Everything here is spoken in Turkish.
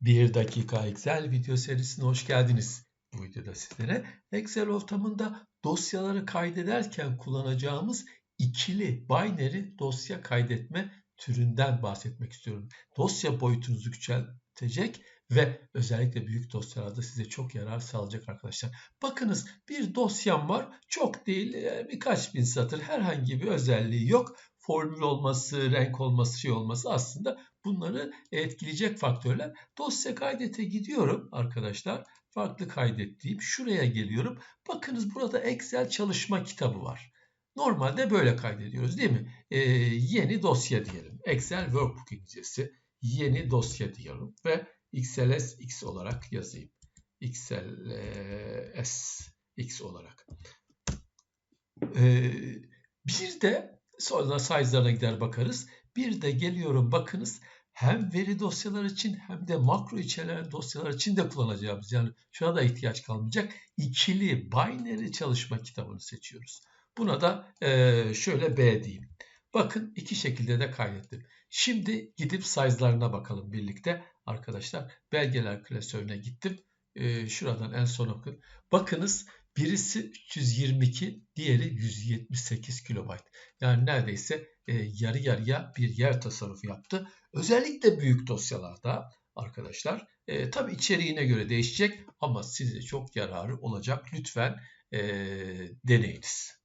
1 dakika Excel video serisine hoş geldiniz. Bu videoda sizlere Excel ortamında dosyaları kaydederken kullanacağımız ikili binary dosya kaydetme türünden bahsetmek istiyorum. Dosya boyutunuzu küçültecek ve özellikle büyük dosyalarda size çok yarar sağlayacak arkadaşlar. Bakınız bir dosyam var. Çok değil birkaç bin satır herhangi bir özelliği yok. Formül olması, renk olması, şey olması aslında bunları etkileyecek faktörler. Dosya kaydete gidiyorum arkadaşlar. Farklı kaydettiğim şuraya geliyorum. Bakınız burada Excel çalışma kitabı var. Normalde böyle kaydediyoruz değil mi? Ee, yeni dosya diyelim. Excel Workbook İngilizcesi. Yeni dosya diyorum ve XLS X olarak yazayım. XLS X olarak. Ee, bir de sonra size'larına gider bakarız. Bir de geliyorum bakınız hem veri dosyalar için hem de makro içeren dosyalar için de kullanacağımız yani şuna da ihtiyaç kalmayacak ikili binary çalışma kitabını seçiyoruz. Buna da e, şöyle B diyeyim. Bakın iki şekilde de kaydettim. Şimdi gidip size'larına bakalım birlikte arkadaşlar. Belgeler klasörüne gittim. E, şuradan en son okun. Bakınız birisi 322, diğeri 178 kilobayt. Yani neredeyse e, yarı yarıya bir yer tasarrufu yaptı. Özellikle büyük dosyalarda arkadaşlar e, tabi içeriğine göre değişecek ama size çok yararı olacak. Lütfen e, deneyiniz.